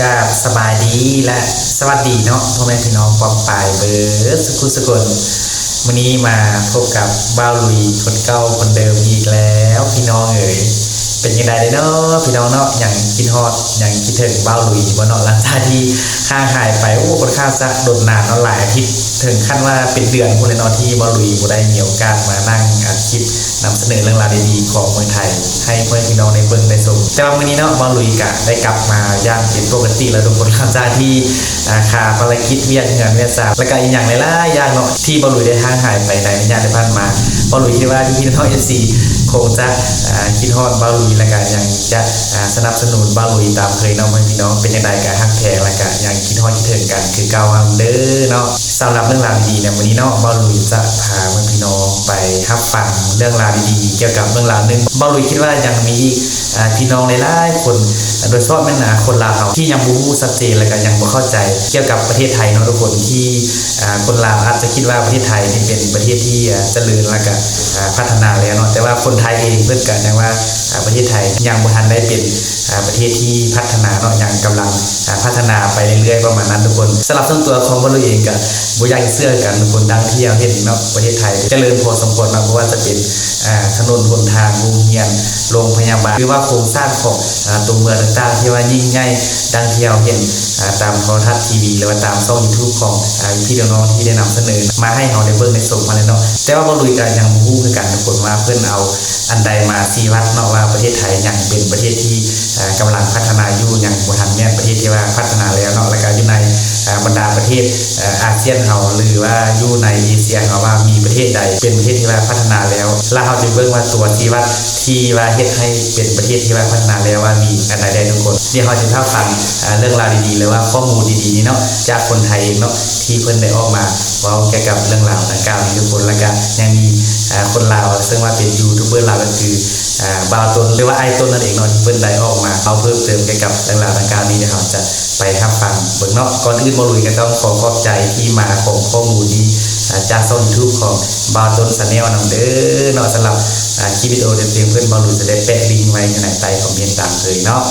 ก็สบายดีและสวัสดีเนาะพ่อแม่พี่น้องปองปายเบอร์สุขุสกุลวันนี้มาพบกับบ้าวลุยคนเก่าคนเดิมอีกแล้ว พี่น้องเอ๋ย เป็นยังไงเนาะพี่น้องเนาะอย่างคิดฮอดอย่างคิดถึงบ้าลุยบ่เนาะหลังจากที่ห่างหายไปโอ้ค่อนข้างจะโดนนานเนาะหลายอาทิตย์ถึงขั้นว่าเป็นเดือนคนเลยเนาะที่บ้าลุยบ่ได้มีโอกาสมานั่งอัดคลิปนำเสนอเรื่องราวดีๆของเมืองไทย ให้เพื่อนพี่น้องในเบิ่งได้ชมแต่ว่าวันนี้เนาะบ้าลุยกะได้กลับมาย่างเป็นปกติแล้วทุกคนหลังจากที่อาขาภารกิจเวียกงานเวียกสามแล้วก็อีกอย่างหลายๆอย่างเนาะที่บ้าลุยได้ห่างหายไปในระยะที่ผ่านมาบ้าลุยคิดว่าพี่น้องเอฟซี คงจะคิดฮอดบ้าลุยและกันยังจะสนับสนุนบ้าลุยตามเคยเนาะเพื่อนพี่น้องเป็นยังไงกันฮักแพงและกันยังคิดฮอดคิดถึงกันคือเก่าอันเด้อเนาะ สำหรับเรื่องราวดีๆเนี่ยวันนี้เนาะบ้าวลุยจะพาเพื่อนพี่น้องไปรับฟังเรื่องราวดีๆ เกี่ยวกับเรื่องราวหนึงบ้าวลุยคิดว่ายังมีพี่น้องหลายๆคนโดยเฉพาะแม่นาคนลาวเราที่ยังบรู้ชัดเจนและก็ยังบ่เข้าใจ เกี่ยวกับประเทศไทยเนาะทุกคนที่คนลาวอาจจะคิดว่าประเทศไทยนี่เป็นประเทศที่เจริญและก็พัฒนาแล้วเนาะแต่ว่าคนไทยเองเพิ่นก็ยังว่าประเทศไทยยังบ่ทันได้เป็น ประเทศที่พัฒนาเนาะยังกำลังพัฒนาไปเรื่อยๆประมาณนั้นทุกคนสำหรับส่วนตัวของบ่รู้เองกับบุญยากเสื้อกันทุกคนดังที่เราเห็นเนาะประเทศไทยเจริญพอสมควรเนาะเพราะว่าจะเป็นถนนหนทางโรงเรียนโรงพยาบาลหรือว่าโครงสร้างของตัวเมืองต่าง ที่ว่ายิ่งใหญ่ดังที่เราเห็นตามโทรทัศน์ทีวีหรือว่าตามช่องยูทูบของอ่าพี่น้องที่ได้นำเสนอ มาให้เราได้เบิ่งได้ชมมาแล้วเนาะแต่ว่าบ่ลุยกันยังบ่ฮู้คือกันทุกว่าเพิ่นเอาอันใดมาซีวัดเนาะว่าประเทศไทยยังเป็นประเทศที่กำกำลังพัฒนาอยู่ยังบ่ทันแม่นประเทศที่ว่าพัฒนาแล้วเนาะแล้วก็อยู่ใน บรรดาประเทศอาเซียนเฮาหรือว่าอยู่ในเอเชียเฮาว่ามีประเทศใด เป็นประเทศที่ว่าพัฒนาแล้วแล้วเฮาจะเบิ่งว่าตัวชี้วัดที่ว่าเฮ็ดให้เป็นประเทศที่ว่าพัฒนาแล้วว่ามีอันใดได้ทุกคนเดี๋ยวเฮาจะพาฟังเรื่องราวดีๆหรือว่าข้อมูลดีๆนี่เนาะจากคนไทยเองเนาะที่เพิ่นได้ออกมาเว้าเกี่ยวกับเรื่องราวดังกล่าวนี้ทุกคนแล้วก็ยังมีคนลาวซึ่งว่าเป็นยูทูบเบอร์ลาวก็คือ บาวตนหรือว่าไอ้ต้นนั่นเองเนาะเพิ่นได้ออกมาเอาเพิ่มเติมเกี่ยวกับเรื่องราวดังกล่าวนี้เดี๋ยวเราจะไปรับฟังเบิ่งเนาะก่อนอื่นบ่ลุยก็ต้องขอขอบใจที่มาของข้อมูลนี้จากช่อง YouTube ของบาวต้น Channel นำเด้อเนาะสำหรับคลิปวิดีโอเต็มๆเพิ่นบ่ลุยจะได้แปะลิงก์ไว้ในใต้คอมเมนต์ตามเคยเนาะ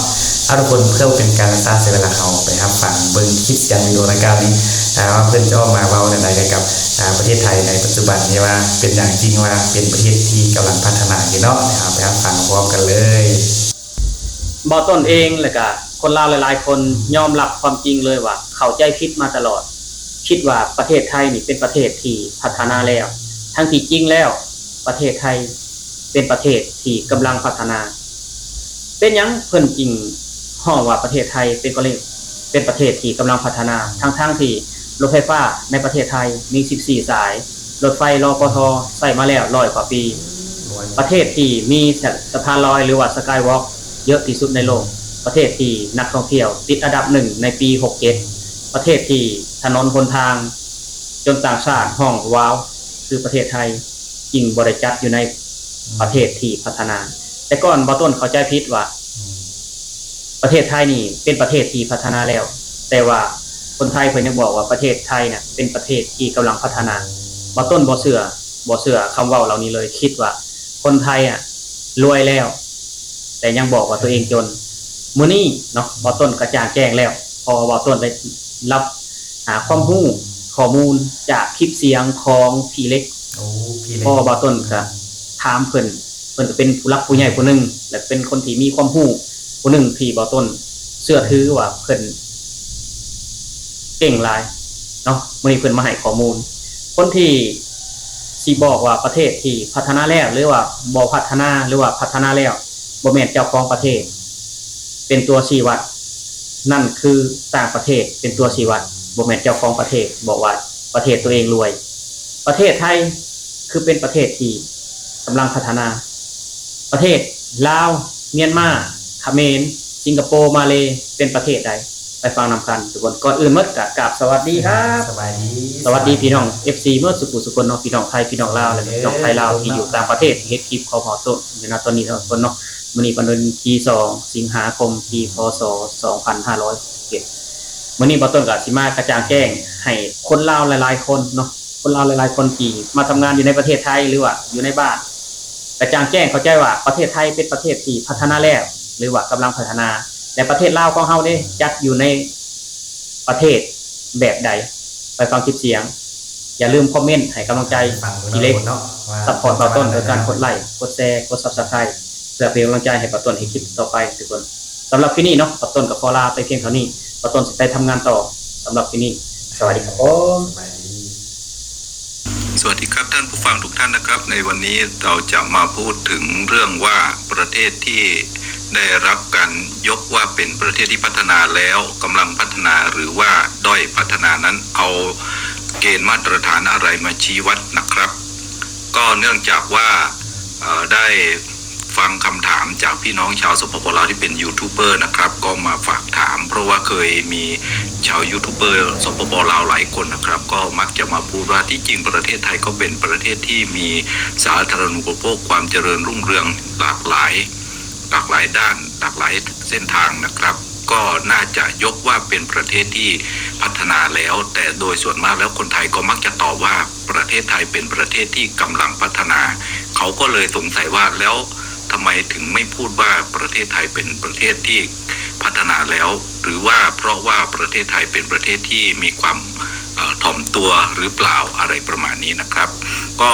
อาทุกคนเพื่อเป็นการรักษาเสียเวลาเขาไปรับฟังเบิ่งคลิปเสียงวิดีโอรายการนี้อ่ว่าเพื่อนจะออกมาเว้าในใดกับประเทศไทยในปัจจุบันนี้ว่าเป็นอย่างจริงว่าเป็นประเทศที่กำลังพัฒนาอยู่เนาะนะครับไปครับฟังพร้อมกันเลยบอต้นเองแล้วก็คนลาวหลาย ๆ คนยอมรับความจริงเลยว่า เข้าใจผิดมาตลอด คิดว่าประเทศไทยนี่เป็นประเทศที่พัฒนาแล้ว ทั้งที่จริงแล้วประเทศไทยเป็นประเทศที่กำลังพัฒนา เป็นยังเพิ่นจริง ห้องว่าประเทศไทยเป็นก็เลยเป็นประเทศที่กำลังพัฒนา ทั้งทั้งๆที่รถไฟฟ้าในประเทศไทยมี 14 สาย รถไฟรอปทใส่มาแล้วร้อยกว่าปี ประเทศที่มีสะพานลอยหรือว่าสกายวอล์กเยอะที่สุดในโลก ประเทศที่นักท่องเที่ยว ติดอันดับหนึ่งในปี 67 ประเทศที่ถนนหนทาง จนต่างชาติห้องว้าว คือประเทศไทยจริงบริจัดอยู่ในประเทศที่พัฒนา แต่ก่อนบอต้นเข้าใจผิดว่า ประเทศไทยนี่เป็นประเทศที่พัฒนาแล้ว แต่ว่าคนไทยเพิ่นยังบอกว่าประเทศไทยเนี่ยเป็นประเทศที่กำลังพัฒนาบ่ต้นบ่เชื่อบ่เชื่อคำเว้าเหล่านี้เลยคิดว่า คนไทยอะรวยแล้ว แต่ยังบอกว่าตัวเองจนมื้อนี้เนาะบ่ต้นกระจ่างแจ้งแล้ว พอบ่ต้นได้รับหาความรู้ข้อมูลจากคลิปเสียงของพี่เล็กโอ้พี่เล็กพ่อบาต้นก็ถามเพิ่นเพิ่นก็เป็นผู้รักผู้ใหญ่ผู้หนึงและเป็นคนที่มีความรู้ ผู้หนึ่งที่บาต้นเชื่อถือว่าเพิ่นเก่งลายเนาะมื้อนี้เพิ่นมาให้ข้อมูล คนที่สิบอกว่าประเทศที่พัฒนาแล้วหรือว่าบ่พัฒนาหรือว่าพัฒนาแล้วบ่แม่นเจ้าของประเทศ เป็นตัวชี้วัด นั่นคือต่างประเทศเป็นตัวชี้วัดบ่แม่นเจ้าของประเทศบอกว่าประเทศตัวเองรวย ประเทศไทยคือเป็นประเทศที่กำลังพัฒนา ประเทศลาวเมียนมา มรสิงคโปร์มาเลเป็นประเทศใดไปฟังนำกันทุกคนก่อนอื่นเมื่อกกราบสวัสดีครับสบายดีสวัสดีพี่น้อง FC เมื่อสุขุสุคนเนาะพี่น้องไทยพี่น้องลาวและพี่น้องไทยลาวที่อยู่ต่างประเทศที่เฮ็ดคลิปเขาหอต้นอยู่ณตอนนี้ทุกคนเนาะมื้อนี้เป็นเดือนที่2สิงหาคมปีพศ2567มื้อนี้บ่ต้นก็สิมากระจ่างแจ้งให้คนลาวหลาย ๆ คนเนาะคนลาวหลาย ๆ คนที่มาทำงานอยู่ในประเทศไทยหรือว่าอยู่ในบ้านกระจ่างแจ้งเข้าใจว่าประเทศไทยเป็นประเทศที่พัฒนาแล้ว หรือว่ากำลังพัฒนาหและประเทศลาวของเฮาเด้จัดอยู่ในประเทศแบบใด ไปฟังคลิปเสียง อย่าลืมคอมเมนต์ให้กำลังใจฟังพี่เล็กเนาะว่าซัพพอร์ตเบาต้นโดยการกดไลค์กดแชร์กด Subscribe เพื่อเป็นกำลังใจให้เบาต้นให้คลิปต่อไปทุกคนสำหรับที่นี่เนาะเบาต้นกับขอลาไปเพียงเท่านี้เบาต้นจะไปทำงานต่อสำหรับที่นี่สวัสดีครับผมสบายดีสวัสดีครับท่านผู้ฟังทุกท่านนะครับ ในวันนี้เราจะมาพูดถึงเรื่องว่าประเทศที่ ได้รับการยกว่าเป็นประเทศที่พัฒนาแล้วกำลังพัฒนาหรือว่าด้อยพัฒนานั้นเอาเกณฑ์มาตรฐานอะไรมาชี้วัดนะครับ ก็เนื่องจากว่าได้ฟังคำถามจากพี่น้องชาวสปปลาวที่เป็นยูทูบเบอร์นะครับ ก็มาฝากถาม เพราะว่าเคยมีชาวยูทูบเบอร์สปปลาวหลายคนนะครับ ก็มักจะมาพูดว่าที่จริงประเทศไทยก็เป็นประเทศที่มีสาธารณูปโภคความเจริญรุ่งเรืองหลากหลาย หลากหลายด้านหลากหลายเส้นทางนะครับ ก็น่าจะยกว่าเป็นประเทศที่พัฒนาแล้ว แต่โดยส่วนมากแล้วคนไทยก็มักจะตอบว่าประเทศไทยเป็นประเทศที่กำลังพัฒนา เขาก็เลยสงสัยว่าแล้วทำไมถึงไม่พูดว่าประเทศไทยเป็นประเทศที่พัฒนาแล้ว หรือว่าเพราะว่าประเทศไทยเป็นประเทศที่มีความถ่อมตัวหรือเปล่าอะไรประมาณนี้นะครับ ก็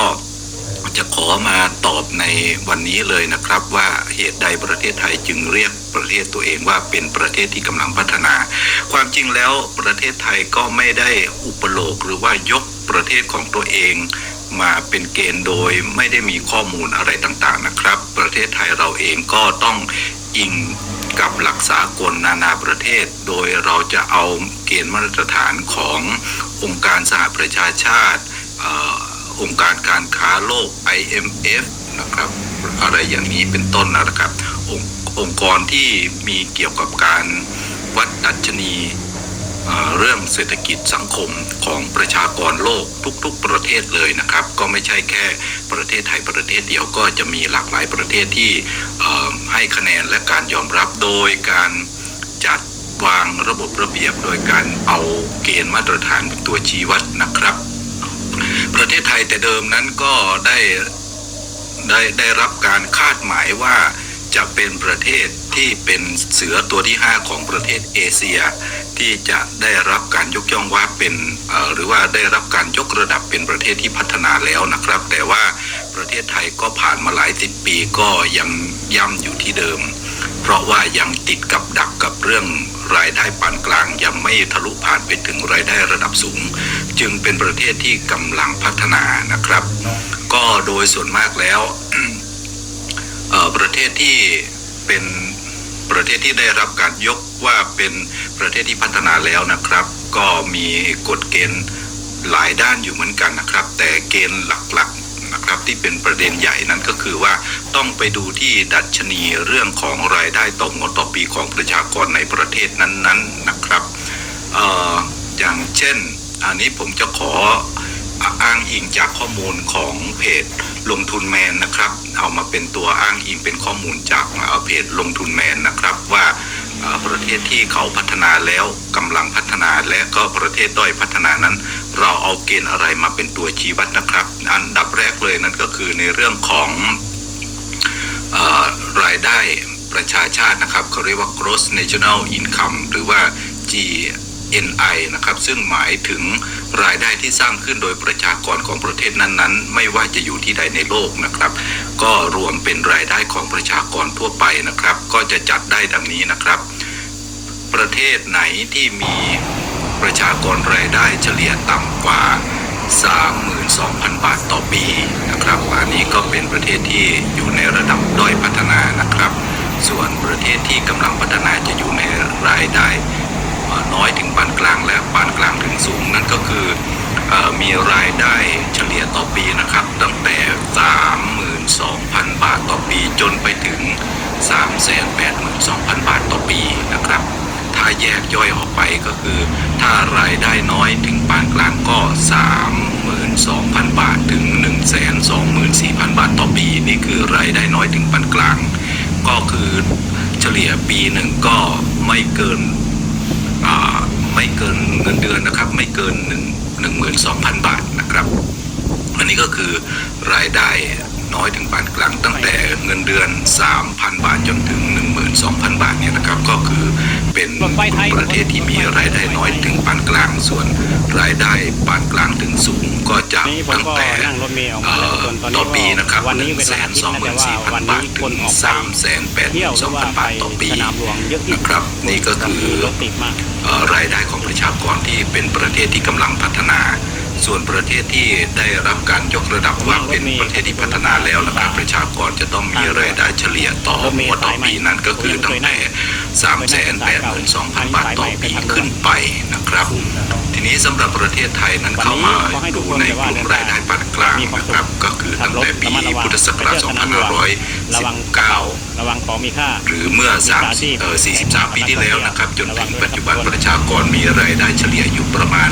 จะขอมาตอบในวันนี้เลยนะครับ ว่าเหตุใดประเทศไทยจึงเรียกประเทศตัวเองว่าเป็นประเทศที่กำลังพัฒนา ความจริงแล้วประเทศไทยก็ไม่ได้อุปโลกหรือว่ายกประเทศของตัวเองมาเป็นเกณฑ์โดยไม่ได้มีข้อมูลอะไรต่างๆนะครับ ประเทศไทยเราเองก็ต้องอิงกับหลักสากลนานาประเทศ โดยเราจะเอาเกณฑ์มาตรฐานขององค์การสหประชาชาติ องค์การการค้าโลก IMF นะครับ อะไรอย่างนี้เป็นต้นนะครับ ององค์กรที่มีเกี่ยวกับการวัดดัชนีเรื่องเศรษฐกิจสังคมของประชากรโลกทุกๆประเทศเลยนะครับ ก็ไม่ใช่แค่ประเทศไทยประเทศเดียวก็จะมีหลากหลายประเทศที่ให้คะแนนและการยอมรับโดยการจัดวางระบบระเบียบโดยการเอาเกณฑ์มาตรฐานเป็นตัวชี้วัดนะครับ ประเทศไทยแต่เดิมนั้นก็ได้ได้ได้รับการคาดหมายว่าจะเป็นประเทศที่เป็นเสือตัวที่ 5 ของประเทศเอเชีย ที่จะได้รับการยกย่องว่าเป็นหรือว่าได้รับการยกระดับเป็นประเทศที่พัฒนาแล้วนะครับ แต่ว่าประเทศไทยก็ผ่านมาหลายสิบปีก็ยังย่ำอยู่ที่เดิม เพราะว่ายังติดกับดักกับเรื่องรายได้ปานกลางยังไม่ทะลุผ่านไปถึงรายได้ระดับสูง จึงเป็นประเทศที่กำลังพัฒนานะครับ ก็โดยส่วนมากแล้วประเทศที่เป็นประเทศที่ได้รับการยกว่าเป็นประเทศที่พัฒนาแล้วนะครับ ก็มีกฎเกณฑ์หลายด้านอยู่เหมือนกันนะครับ แต่เกณฑ์หลักๆนะครับที่เป็นประเด็นใหญ่นั้นก็คือว่าต้องไปดูที่ดัชนีเรื่องของรายได้ต่องบต่อปีของประชากรในประเทศนั้นๆนะครับอออย่างเช่น อันนี้ผมจะขออ้างอิงจากข้อมูลของเพจลงทุนแมนนะครับ เอามาเป็นตัวอ้างอิงเป็นข้อมูลจากเอ่อเพจลงทุนแมนนะครับว่าประเทศที่เขาพัฒนาแล้วกำลังพัฒนาและก็ประเทศด้อยพัฒนานั้น เราเอาเกณฑ์อะไรมาเป็นตัวชี้วัดนะครับ อันดับแรกเลยนั่นก็คือในเรื่องของออรายได้ประชาชาตินะครับเขาเรียกว่า gross national income หรือว่า G NI นะครับซึ่งหมายถึงรายได้ที่สร้างขึ้นโดยประชากรของประเทศนั้นๆ ไม่ว่าจะอยู่ที่ใดในโลกนะครับ ก็รวมเป็นรายได้ของประชากรทั่วไปนะครับ ก็จะจัดได้ดังนี้นะครับ ประเทศไหนที่มีประชากรรายได้เฉลี่ยต่ำกว่า 32,000 บาทต่อปีนะครับอันนี้ก็เป็นประเทศที่อยู่ในระดับด้อยพัฒนานะครับ ส่วนประเทศที่กำลังพัฒนาจะอยู่ในรายได้ น้อยถึงปานกลางและปานกลางถึงสูงนั่นก็คืออมีรายได้เฉลี่ยต่อปีนะครับ ตั้งแต่ 32,000 บาทต่อปีจนไปถึง 382,000 บาทต่อปีนะครับ ถ้าแยกย่อยออกไปก็คือ ถ้ารายได้น้อยถึงปานกลางก็ 32,000 บาทถึง 124,000 บาทต่อปี นี่คือรายได้น้อยถึงปานกลาง ก็คือเฉลี่ยปีหนึ่งก็ไม่เกิน ไม่เกินเงินเดือนนะครับ ไม่เกินหนึ่งหนึ่งหมื่นสองพันบาทนะครับอันนี้ก็คือรายได้น้อยถึงปานกลางตั้งแต่เงินเดือน 3,000 บาทจนถึง 2,000 บาทเนี่ยนะครับก็คือเป็นประเทศที่มีรายได้น้อยถึงปานกลางส่วน รายได้ปานกลางถึงสูงก็จะตั้งแต่ตอนต่นี้อปีนะครับวันนี้1เป็นแสนสองหมื่นสี่พันบาทถึงสามแสนแปดหมื่นสองพันบาทต่อปีนะครับนี่ก็คือรากเอ่อรายได้ของประชากรที่เป็นประเทศที่กำลังพัฒนา ส่วนประเทศที่ได้รับการยกระดับว่าเป็นประเทศที่พัฒนาแล้วนะครับประชากรจะต้องมีรายได้เฉลี่ยต่อหัวต่อปีนั้นก็คือตั้งแต่3 8 2 0 0 0บาทต่อปีขึ้นไปนะครับ ทีนี้สำหรับประเทศไทยนั้นเข้ามาดูในกลุ่มรายได้ปานกลางนะครับก็คือตั้งแต่ปีพุทธศักราชระวัง2519ระวังของมีค่าหรือเมื่อ30เอ่อ43 ปีที่แล้วนะครับ จนถึงปัจจุบันประชากรมีรายได้เฉลี่ยอยู่ประมาณ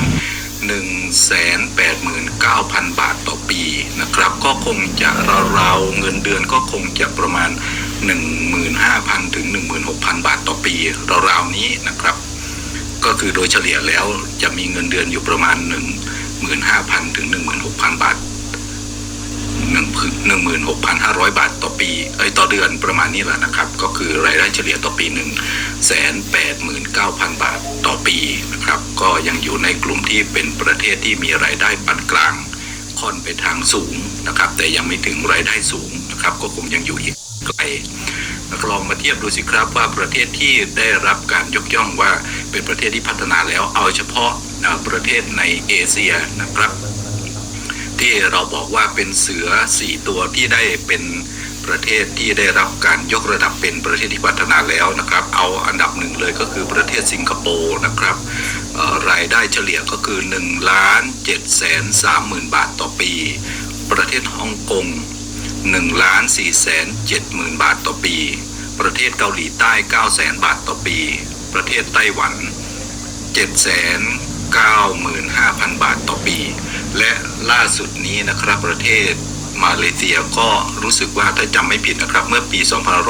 189,000 บาทต่อปีนะครับ ก็คงจะราวๆเงินเดือนก็คงจะประมาณ 15,000 ถึง 16,000 บาทต่อปีราวๆนี้นะครับ ก็คือโดยเฉลี่ยแล้วจะมีเงินเดือนอยู่ประมาณ 15,000 ถึง 16,000 บาทหนึ่งหนึ่งหมื่นหกพันห้าร้อยบาทต ปีเอ้ยต่อเดือนประมาณนี้แหละนะครับ ก็คือรายได้เฉลี่ยต่อปีหนึ่งแสนแปดหมื่นเก้าพันบาทต่อปีนะครับ ก็ยังอยู่ในกลุ่มที่เป็นประเทศที่มีรายได้ปานกลาง ค่อนไปทางสูงนะครับ แต่ยังไม่ถึงรายได้สูงนะครับ ก็คงยังอยู่อีกไกลลองมาเทียบดูสิครับว่าประเทศที่ได้รับการยกย่องว่าเป็นประเทศที่พัฒนาแล้วเอาเฉพาะประเทศในเอเชียนะครับ ที่เราบอกว่าเป็นเสือสี่ตัวที่ได้เป็น ประเทศที่ได้รับการยกระดับเป็นประเทศที่พัฒนาแล้วนะครับ เอาอันดับหนึ่งเลยก็คือประเทศสิงคโปร์นะครับรายได้เฉลี่ยก็คือ1ล้าน7แสน3หมื่นบาทต่อปี ประเทศฮ่องกง1ล้าน4แสน7หมื่นบาทต่อปี ประเทศเกาหลีใต้9แสนบาทต่อปี ประเทศไต้หวัน 7 9 5 0 0 0 บาทต่อปี และล่าสุดนี้นะครับประเทศ มาเลเซียก็รู้สึกว่าถ้าจำไม่ผิดนะครับ เมื่อปี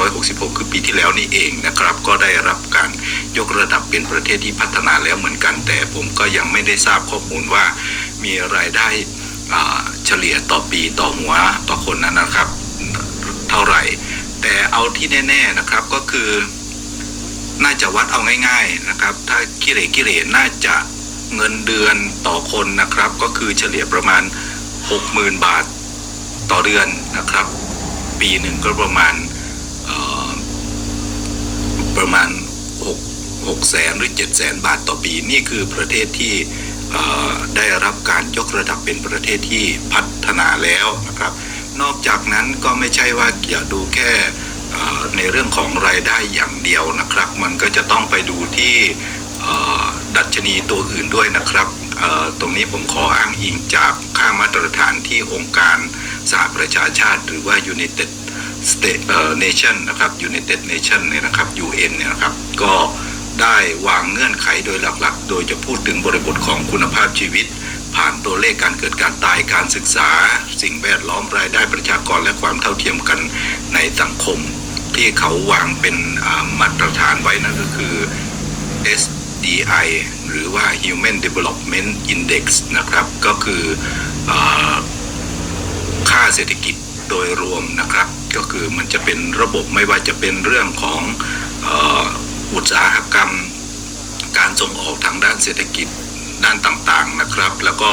2566 คือปีที่แล้วนี่เองนะครับ ก็ได้รับการยกระดับเป็นประเทศที่พัฒนาแล้วเหมือนกัน แต่ผมก็ยังไม่ได้ทราบข้อมูลว่ามีรายได้เฉลี่ยต่อปีต่อหัวต่อคนนั้นนะครับ เท่าไหร่ แต่เอาที่แน่ ๆนะครับก็คือ น่าจะวัดเอาง่าย ๆนะครับ ถ้ากิเลกิเลน่าจะเงินเดือนต่อคนนะครับ ก็คือเฉลี่ยประมาณ 60,000 บาท ต่อเดือนนะครับ ปีหนึ่งก็ประมาณประมาณ6 6แสนหรือ7แสนบาทต่อปี นี่คือประเทศที่ได้รับการยกระดับเป็นประเทศที่พัฒนาแล้วนะครับ นอกจากนั้นก็ไม่ใช่ว่าอย่าดูแค่ในเรื่องของรายได้อย่างเดียวนะครับ มันก็จะต้องไปดูที่ดัชนีตัวอื่นด้วยนะครับ ตรงนี้ผมขออ้างอิงจากค่ามาตรฐานที่องค์การ สหประชาชาติ หรือว่า United State Nation นะครับ United Nation เนี่ยนะครับ UN เนี่ยนะครับ ก็ได้วางเงื่อนไขโดยหลักๆ โดยจะพูดถึงบริบทของคุณภาพชีวิต ผ่านตัวเลขการเกิดการตายการศึกษา สิ่งแวดล้อมรายได้ประชากรและความเท่าเทียมกันในสังคม ที่เขาวางเป็นมาตรฐานไว้นั่นก็คือ SDI หรือว่า Human Development Index นะครับ ก็คืออ ค่าเศรษฐกิจโดยรวมนะครับ ก็คือมันจะเป็นระบบไม่ว่าจะเป็นเรื่องของอ,อุตสาหกรรม การส่งออกทางด้านเศรษฐกิจด้านต่างๆนะครับ แล้วก็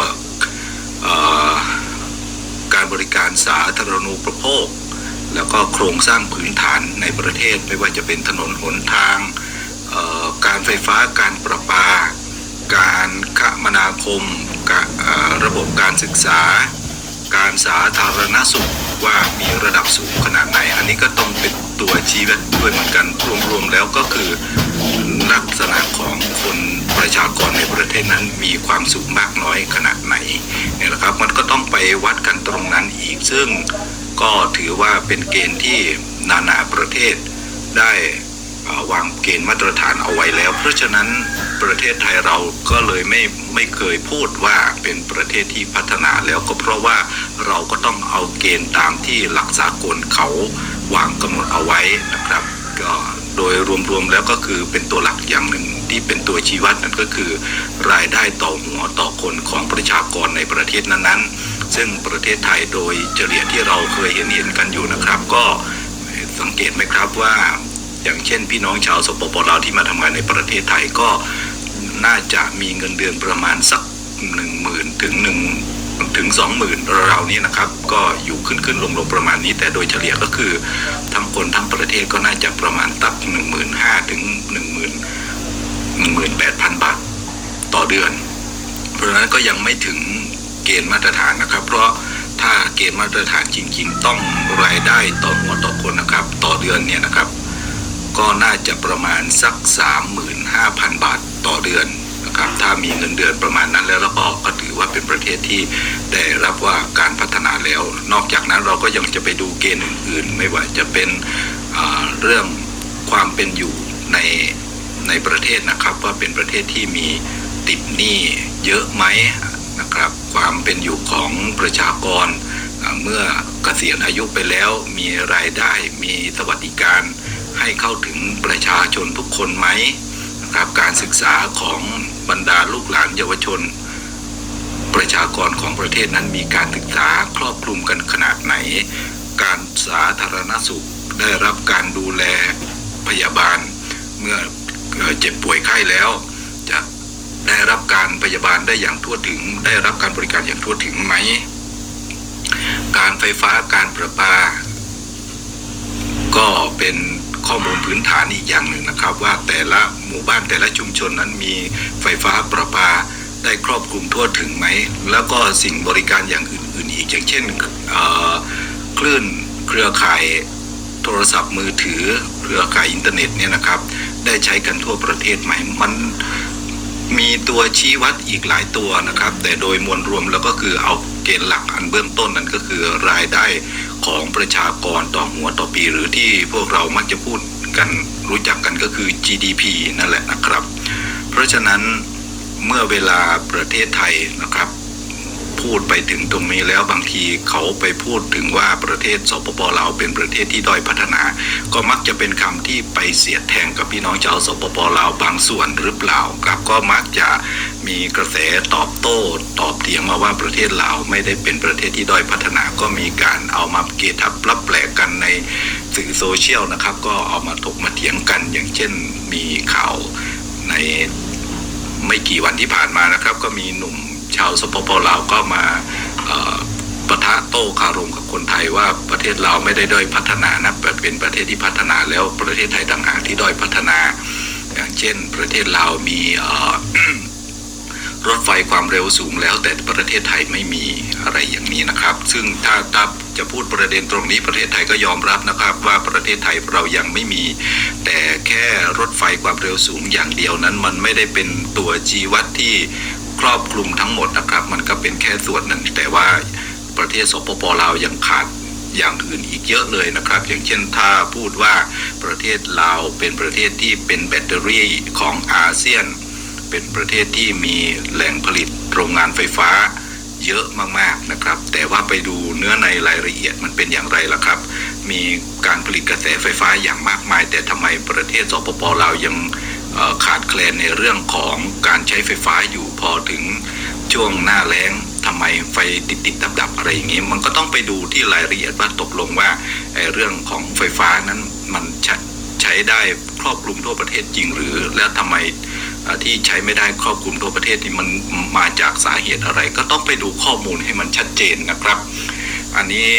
การบริการสาธารณูปโภค แล้วก็โครงสร้างพื้นฐานในประเทศ ไม่ว่าจะเป็นถนนหนทาง การไฟฟ้าการประปา การคมนาคมระบบการศึกษา การสาธารณสุขว่ามีระดับสูงขนาดไหน อันนี้ก็ต้องเป็นตัวชี้วัดด้วยเหมือนกันรวมๆแล้วก็คือลักษณะของคนประชากรในประเทศนั้นมีความสูงมากน้อยขนาดไหนเนี่ยแหละครับมันก็ต้องไปวัดกันตรงนั้นอีก ซึ่งก็ถือว่าเป็นเกณฑ์ที่นานาประเทศได้ วางเกณฑ์มาตรฐานเอาไว้แล้ว เพราะฉะนั้นประเทศไทยเราก็เลยไม่ไม่เคยพูดว่าเป็นประเทศที่พัฒนาแล้วก็เพราะว่าเราก็ต้องเอาเกณฑ์ตามที่หลักสากลเขาวางกำหนดเอาไว้นะครับก็โดยรวมๆแล้วก็คือเป็นตัวหลักอย่างหนึ่งที่เป็นตัวชี้วัดนั่นก็คือ รายได้ต่อหัวต่อคนของประชากรในประเทศนั้นๆ ซึ่งประเทศไทยโดยเฉลี่ยที่เราเคยเห็นเห็นกันอยู่นะครับ ก็สังเกตไหมครับว่า อย่างเช่น พี่น้องชาวสปปลาวที่มาทำงานในประเทศไทยก็น่าจะมีเงินเดือนประมาณสักหนึ่งหมื่นถึงหนึ่งถึงสองหมื่นรานี้นะครับ ก็อยู่ขึ้นขึ้นลงลงประมาณนี้ แต่โดยเฉลี่ยก็คือทั้งคนทั้งประเทศก็น่าจะประมาณตักหนึ่งหมื่นห้าถึงหนึ่งหมื่นหนึ่งหมื่นแปดพันบาทต่อเดือน เพราะฉะนั้นก็ยังไม่ถึงเกณฑ์มาตรฐานนะครับ เพราะถ้าเกณฑ์มาตรฐานจริง ๆ ต้องรายได้ต่อหัวต่อคนนะครับ ต่อเดือนเนี่ยนะครับ ก็น่าจะประมาณสัก 35,000 บาทต่อเดือนนะครับถ้ามีเงินเดือนประมาณนั้นแล้วแล้วก็ก็ถือว่าเป็นประเทศที่ได้รับว่าการพัฒนาแล้ว นอกจากนั้นเราก็ยังจะไปดูเกณฑ์อื่น ๆ ไม่ว่าจะเป็นอ่าเรื่องความเป็นอยู่ในในประเทศนะครับ ว่าเป็นประเทศที่มีติดหนี้เยอะไหมนะครับความเป็นอยู่ของประชากรอ่าเมื่อเกษียณอายุไปแล้วมีรายได้มีสวัสดิการ ให้เข้าถึงประชาชนทุกคนไหมนะครับการศึกษาของบรรดาลูกหลานเยาวชน ประชากรของประเทศนั้นมีการศึกษาครอบคลุมกันขนาดไหน การสาธารณสุขได้รับการดูแลพยาบาล เมื่อเอ่อเจ็บป่วยไข้แล้ว จะได้รับการพยาบาลได้อย่างทั่วถึง ได้รับการบริการอย่างทั่วถึงไหม การไฟฟ้าการประปา ก็เป็น ข้อมูลพื้นฐานอีกอย่างหนึ่งนะครับ ว่าแต่ละหมู่บ้านแต่ละชุมชนนั้นมีไฟฟ้าประปาได้ครอบคลุมทั่วถึงไหม แล้วก็สิ่งบริการอย่างอื่นๆอีก อย่างเช่นคลื่นเครือข่ายโทรศัพท์มือถือเครือข่ายอินเทอร์เน็ตเนี่ยนะครับ ได้ใช้กันทั่วประเทศไหมมันมีตัวชี้วัดอีกหลายตัวนะครับ แต่โดยมวลรวมแล้วก็คือเอาเกณฑ์หลักอันเบื้องต้นนั้นก็คือรายได้ ของประชากรต่อหัวต่อปี หรือที่พวกเรามักจะพูดกันรู้จักกันก็คือ GDP นั่นแหละนะครับ เพราะฉะนั้นเมื่อเวลาประเทศไทยนะครับ พูดไปถึงตรงนี้แล้วบางทีเขาไปพูดถึงว่าประเทศสปปลาวเป็นประเทศที่ด้อยพัฒนา ก็มักจะเป็นคำที่ไปเสียดแทงกับพี่น้องชาวสปปลาวบางส่วนหรือเปล่าครับก็มักจะมีกระแสตอบโต้ตอบเถียงมาว่าประเทศลาวไม่ได้เป็นประเทศที่ด้อยพัฒนาก็มีการเอามาเกทับรับแปลกกันในสื่อโซเชียลนะครับ ก็เอามาถกมาเถียงกันอย่างเช่นมีข่าวในไม่กี่วันที่ผ่านมานะครับ ก็มีหนุ่ม ชาวสปปลาวก็มาเอ่อปะทะโต้คารมกับคนไทยว่าประเทศลาไม่ได้ด้อยพัฒนานะเป็นประเทศที่พัฒนาแล้วประเทศไทยต่างหากที่ด้อยพัฒนา อย่างเช่น ประเทศลามีรถไฟความเร็วสูงแล้วแต่ประเทศไทยไม่มีอะไรอย่างนี้นะครับ ซึ่งถ้าถ้าจะพูดประเด็นตรงนี้ประเทศไทยก็ยอมรับนะครับ ว่าประเทศไทยเรายังไม่มี แต่แค่รถไฟความเร็วสูงอย่างเดียวนั้นมันไม่ได้เป็นตัวชีวัดที่ ครอบคลุมทั้งหมดนะครับ มันก็เป็นแค่ส่วนหนึ่ง แต่ว่าประเทศสปปลาวยังขาดอย่างอื่นอีกเยอะเลยนะครับ อย่างเช่นถ้าพูดว่าประเทศลาวเป็นประเทศที่เป็นแบตเตอรี่ของอาเซียน เป็นประเทศที่มีแหล่งผลิตโรงงานไฟฟ้าเยอะมากๆนะครับ แต่ว่าไปดูเนื้อในรายละเอียดมันเป็นอย่างไรล่ะครับ มีการผลิตกระแสไฟฟ้าอย่างมากมาย แต่ทำไมประเทศสปปลาวยัง ลนในเรื่องของการใช้ไฟฟ้าอยู่พอถึงช่วงหน้าแล้งทำไมไฟติดติดดับดับๆอะไรอย่างนี้ มันก็ต้องไปดูที่รายละเอียดว่าตกลงว่าไอ้เรื่องของไฟฟ้านั้นมันใช้ใชได้ครอบคลุมทั่วประเทศจริงหรือ แล้วทำไมที่ใช้ไม่ได้ครอบคลุมทั่วประเทศนี่มันมาจากสาเหตุอะไร ก็ต้องไปดูข้อมูลให้มันชัดเจนนะครับ อันนี้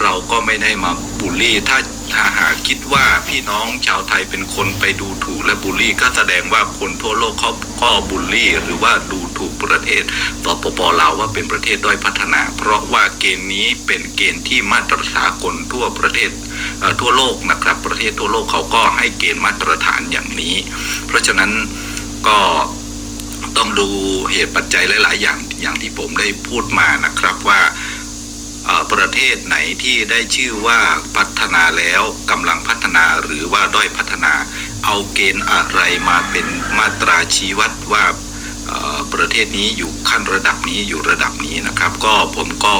เราก็ไม่ได้มาบูลลี่ ถ้าถ้าหากคิดว่าพี่น้องชาวไทยเป็นคนไปดูถูกและบูลลี่ ก็แสดงว่าคนทั่วโลกเขาก็บูลลี่ หรือว่าดูถูกประเทศสปปลาวว่าเป็นประเทศด้อยพัฒนา เพราะว่าเกณฑ์นี้เป็นเกณฑ์ที่มาตรฐานคนทั่วประเทศทั่วโลกนะครับ ประเทศทั่วโลกเขาก็ให้เกณฑ์มาตรฐานอย่างนี้ เพราะฉะนั้นก็ต้องดูเหตุปัจจัยหลาย ๆ อย่างอย่างที่ผมได้พูดมานะครับว่า ประเทศไหนที่ได้ชื่อว่าพัฒนาแล้วกำลังพัฒนาหรือว่าด้อยพัฒนา เอาเกณฑ์อะไรมาเป็นมาตราชี้วัดว่าประเทศนี้อยู่ขั้นระดับนี้อยู่ระดับนี้นะครับ ก็ผมก็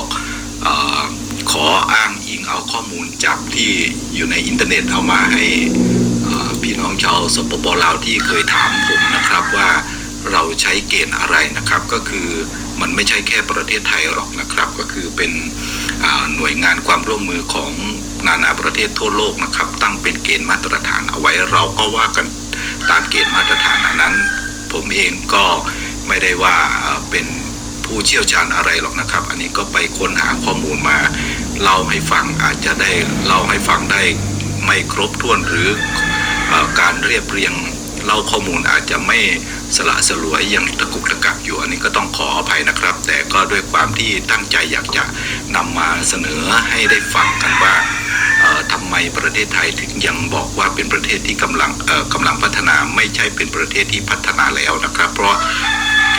ขออ้างอิงเอาข้อมูลจากที่อยู่ในอินเทอร์เน็ตเอามาให้พี่น้องชาวสปปลาวที่เคยถามผมนะครับว่าเราใช้เกณฑ์อะไรนะครับก็คือมันไม่ใช่แค่ประเทศไทยหรอกนะครับ ก็คือเป็น หน่วยงานความร่วมมือของนานาประเทศทั่วโลกนะครับ ตั้งเป็นเกณฑ์มาตรฐานเอาไว้เราก็ว่ากันตามเกณฑ์มาตรฐานนั้น ผมเองก็ไม่ได้ว่าเป็นผู้เชี่ยวชาญอะไรหรอกนะครับ อันนี้ก็ไปค้นหาข้อมูลมาเล่าให้ฟังอาจจะได้เล่าให้ฟังได้ไม่ครบถ้วนหรืออการเรียบเรียง เล่าข้อมูลอาจจะไม่สละสลวยอย่างตะกุกตะกักอยู่อันนี้ก็ต้องขออภัยนะครับ แต่ก็ด้วยความที่ตั้งใจอยากจะนำมาเสนอให้ได้ฟังกันว่าทำไมประเทศไทยถึงยังบอกว่าเป็นประเทศที่กำลังกำลังพัฒนาไม่ใช่เป็นประเทศที่พัฒนาแล้วนะครับ เพราะ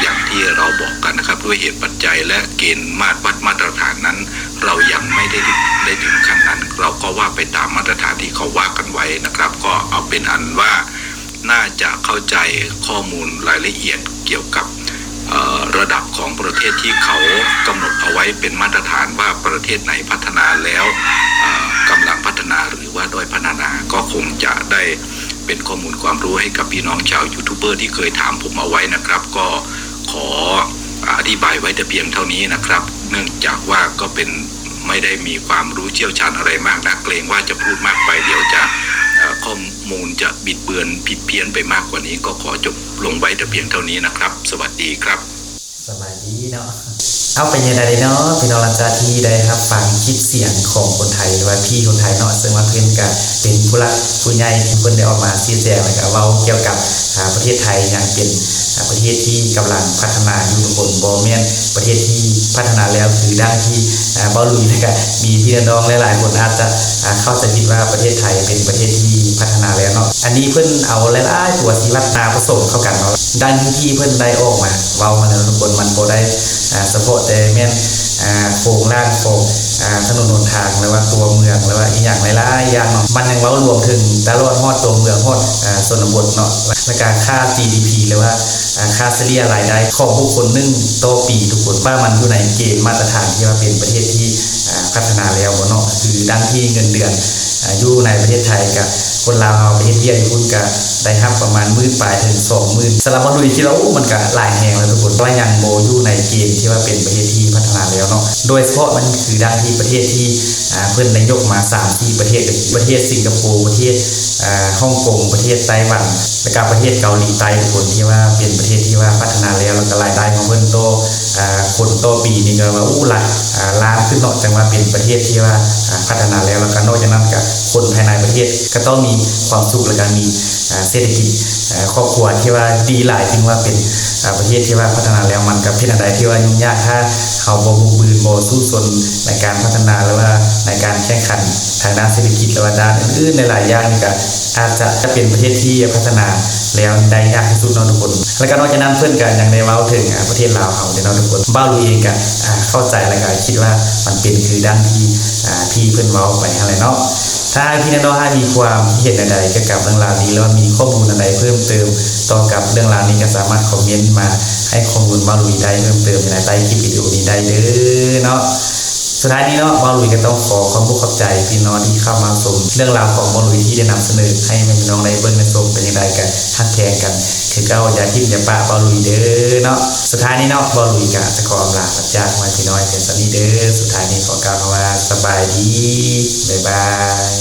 อย่างที่เราบอกกันนะครับด้วยเหตุปัจจัยและเกณฑ์มาตรวัดมาตรฐานนั้น เรายังไม่ได้ได้ถึงขั้นนั้น เราก็ว่าไปตามมาตรฐานที่เขาว่ากันไว้นะครับ ก็เอาเป็นอันว่า น่าจะเข้าใจข้อมูลรายละเอียดเกี่ยวกับระดับของประเทศที่เขากำหนดเอาไว้เป็นมาตรฐานว่าประเทศไหนพัฒนาแล้วกำลังพัฒนาหรือว่าด้อยพัฒนาก็คงจะได้เป็นข้อมูลความรู้ให้กับพี่น้องชาวยูทูบเบอร์ที่เคยถามผมเอาไว้นะครับ ก็ขออธิบายไว้แต่เพียงเท่านี้นะครับ เนื่องจากว่าก็เป็นไม่ได้มีความรู้เชี่ยวชาญอะไรมากนะเกรงว่าจะพูดมากไปเดี๋ยวจะเอ่อข้อ มูลจะบิดเบือนผิดเพี้ยนไปมากกว่านี้ ก็ขอจบลงไว้แต่เพียงเท่านี้นะครับ สวัสดีครับ สวัสดีเนาะเอาเป็นยังไงเนาะพี่น้องหลังจากที่ได้ครับฟังคลิปเสียงของคนไทยว่าพี่คนไทยเนาะซึ่งว่าเพื่อนกับเป็นผู้รักผู้ใหญ่ที่เพิ่นได้ออกมาชี้แจงนะครับว่าเกี่ยวกับประเทศไทยอย่างเป็น ประเทศที่กำลังพัฒนาอยู่ทุกคนบ่แม่นประเทศที่พัฒนาแล้วคือด้านที่เบ้าลุยแล้วก็มีพี่น้องหลายๆคนอาจจะเข้าใจผิดว่าประเทศไทยเป็นประเทศที่พัฒนาแล้วเนาะอันนี้เพิ่นเอาหลายๆตัวชีวัดมาผสมเข้ากันเนาะด้านที่เพิ่นได้ออกมาเว้ามาแล้วทุกคนมันบ่ได้อ่าเฉพาะแต่แม่นโครงล่างโครง ถนนหนทางหรือว่าตัวเมืองหรือว่าอีกอย่างหลายๆอย่างเนาะมันยังเว้ารวมถึงตลอดฮอดตัวเมืองฮอดอ่าชนบทเนาะและการค่า GDP หรือว่าค่าเฉลี่ยรายได้ของผู้คนนึ่งต่อปีทุกคนว่ามันอยู่ในเกณฑ์มาตรฐานที่ว่าเป็นประเทศที่พัฒนาแล้วบ่เนาะคือดังที่เงินเดือน อายู่ในประเทศไทยกับคนลาวเอาไปเฮ็ดเวียกอยู่พุ่นก็ได้รับประมาณมื่นปลายถึง20,000สำหรับมาดูที่เราอู้มันก็หลายแฮงแล้วทุกคนว่ายังบ่อยู่ในเกณฑ์ที่ว่าเป็นประเทศที่พัฒนาแล้วเนาะโดยเฉพาะมันคือด้านที่ประเทศที่เพิ่อนได้ยกมา3ที่ประเทศประเทศสิงคโปร์ประเทศฮ่องกงประเทศไต้หวันและก็ประเทศเกาหลีใต้ทุกคนที่ว่าเป็นประเทศที่ว่าพัฒนาแล้วแล้วก็รายได้ของเพิ่อนโต คนโตปีนี่ก็ว่าอู้หลักอ่าล้านขึ้นเนาะจังว่าเป็นประเทศที่ว่าพัฒนาแล้วแล้วก็นอกจากนั้นก็คนภายในประเทศก็ต้องมีความสุขและก็มีเศรษฐกิจครอบครัวที่ว่าดีหลายถึงว่าเป็นประเทศที่ว่าพัฒนาแล้วมันก็เป็นอะไรที่ว่ายุ่งยากถ้าเขาบ่บุบืนบ่สู้ซนในการพัฒนาหรือว่าในการแข่งขันทางด้านเศรษฐกิจหรือว่าด้านอื่นๆในหลายอย่างนี่ก็ อาจจะเป็นประเทศที่พัฒนาแล้วได้ยากที่สุดเนาะทุกคน แล้วก็นอกจากนั้นเพื่อนกันยังได้เว้าถึงประเทศลาวเฮาเด้เนาะทุกคนบ้าลุยเองก็อ่าเข้าใจแล้วก็คิดว่ามันเป็นคือด้านที่ที่เพิ่อนเว้าไปอะไรเนาะถ้าพี่น้องๆมีความเห็นใดๆเกี่ยวกับเรื่องราวนี้แล้วมีข้อมูลอะไรเพิ่มเติมต่อกับเรื่องราวนี้ก็สามารถคอมเมนต์มาให้ข้อมูลบ้าลุยได้เพิ่มเติมในใต้คลิปวิดีโอนี้ได้เด้อเนาะ สุดท้ายนี้เนาะบอลลุยก็ต้องขอความรู้ขอบใจพี่น้องที่เข้ามาชมเรื่องราวของบอลลุยที่ได้นำเสนอให้พี่น้องได้เบิ้งในชมเป็นยังไงกันทักแทงกัน คือเก้าอย่าทิมอย่าปะบอลลุยเด้อเนาะสุดท้ายนี้เนาะบอลลุยก็จะขอลาพระเจ้ามาพี่น้อยเพียงสนี้เด้อสุดท้ายนี้ขอกล่าวคำว่าสบายดีบ๊ายบาย